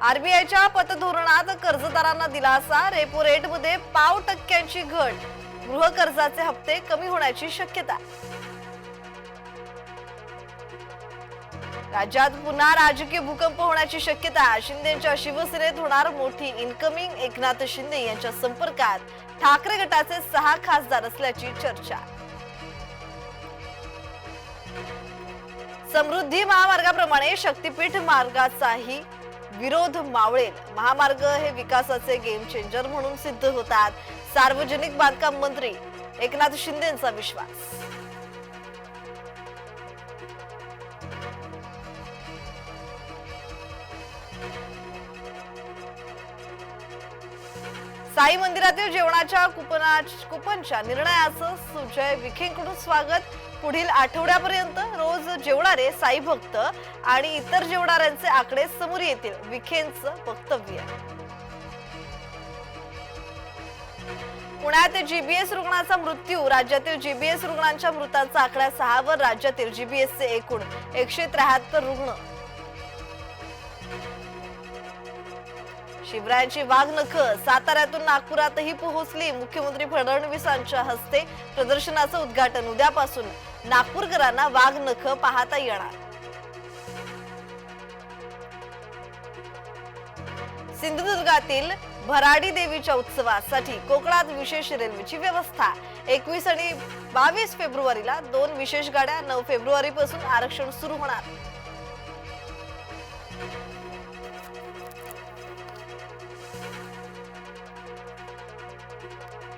आरबीआयच्या पतधोरणात कर्जदारांना दिलासा रेपो रेटमध्ये पाव टक्क्यांची घट. गृह कर्जाचे हप्ते कमी होण्याची शक्यता. राज्यात पुन्हा राजकीय भूकंप होण्याची शक्यता. शिंदेच्या शिवसेनेत होणार मोठी इनकमिंग एकनाथ शिंदे यांच्या संपर्कात ठाकरे गटाचे सहा खासदार असल्याची चर्चा. समृद्धी महामार्गाप्रमाणे शक्तीपीठ मार्गाचाही विरोध मावळेल महामार्ग हे विकासाचे गेम चेंजर म्हणून सिद्ध होतात. सार्वजनिक बांधकाम मंत्री एकनाथ शिंदेचा विश्वास. साई मंदिरातील जेवणाच्या कुपना कुपनच्या निर्णयाचं सुजय विखेंकडून स्वागत. पुढील आठवड्यापर्यंत रोज जेवणारे साई भक्त आणि इतर जेवणाऱ्यांचे आकडे समोर येतील. विखेंचं वक्तव्य. पुण्यात जीबीएस रुग्णाचा मृत्यू. राज्यातील जीबीएस रुग्णांच्या मृतांचा आकडा सहावर. राज्यातील जीबीएसचे एकूण एकशे त्र्याहत्तर रुग्ण. शिवरायांची वाघनख साताऱ्यातून नागपुरातही पोहोचली. मुख्यमंत्री फडणवीसांच्या हस्ते प्रदर्शनाचं उद्घाटन उद्यापासून. नागपूरकरांना वाघ नख पाहता येणार. सिंधुदुर्गातील भराडी देवीच्या उत्सवासाठी कोकणात विशेष रेल्वेची व्यवस्था. एकवीस आणि बावीस फेब्रुवारीला दोन विशेष गाड्या नऊ फेब्रुवारी पासून आरक्षण सुरू होणार.